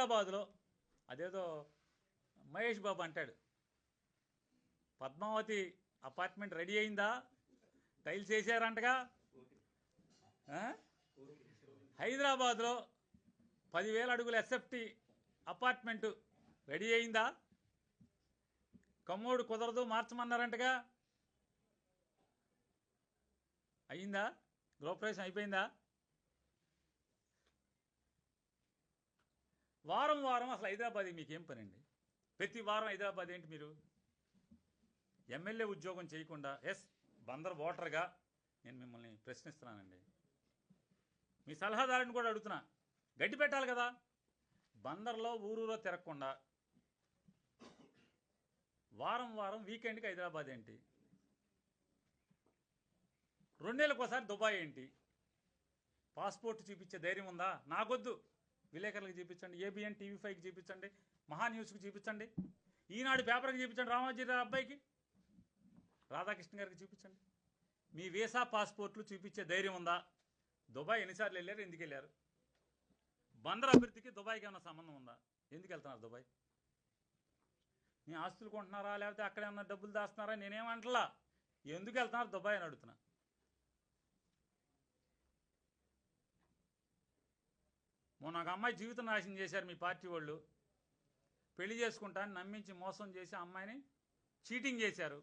హైదరాబాద్లో అదేదో మహేష్ బాబు అంటాడు పద్మావతి అపార్ట్మెంట్ రెడీ అయిందా? టైల్స్ వేసారంటగా? ఆ? హైదరాబాద్లో పదివేల అడుగుల ఎస్ఎఫ్టీ అపార్ట్మెంటు రెడీ అయిందా? కమ్మోడు కుదరదు మార్చమన్నారంటగా? అయిందా? గృహప్రవేశం అయిపోయిందా? వారం వారం అసలు హైదరాబాద్ మీకు ఏం పని అండి ప్రతి వారం హైదరాబాద్ ఏంటి మీరు? ఎమ్మెల్యే ఉద్యోగం చేయకుండా ఎస్ బందర్ ఓటర్గా నేను మిమ్మల్ని ప్రశ్నిస్తున్నానండి. మీ సలహాదారుని కూడా అడుగుతున్నా గడ్డి పెట్టాలి కదా? బందర్లో ఊరూరో తిరగకుండా వారం వారం వీకెండ్కి హైదరాబాద్ ఏంటి? రెండేళ్ళకి ఒకసారి దుబాయ్ ఏంటి? పాస్పోర్ట్ చూపించే ధైర్యం ఉందా? నాకొద్దు. విలేకరులకు చూపించండి ఏబిఎన్ టీవీ ఫైవ్కి చూపించండి మహా న్యూస్కి చూపించండి ఈనాడు పేపర్కి చూపించండి రామాజీరావు అబ్బాయికి. రాధాకృష్ణ గారికి చూపించండి. మీ వీసా పాస్పోర్ట్లు చూపించే ధైర్యం ఉందా? దుబాయ్ ఎన్నిసార్లు వెళ్ళారు? ఎందుకు వెళ్ళారు? బందర్ అభివృద్ధికి దుబాయ్కి ఏమైనా సంబంధం ఉందా? ఎందుకు వెళ్తున్నారు దుబాయ్? మీ ఆస్తులు కొంటున్నారా? లేకపోతే అక్కడ ఏమన్నా డబ్బులు దాస్తున్నారా? నేనేమంటలా ఎందుకు వెళ్తున్నారు దుబాయ్ అని అడుగుతున్నా. మొన్న ఒక అమ్మాయి జీవితం నాశనం చేశారు మీ పార్టీ వాళ్ళు. పెళ్ళి చేసుకుంటాను నమ్మించి మోసం చేసి అమ్మాయిని చీటింగ్ చేశారు.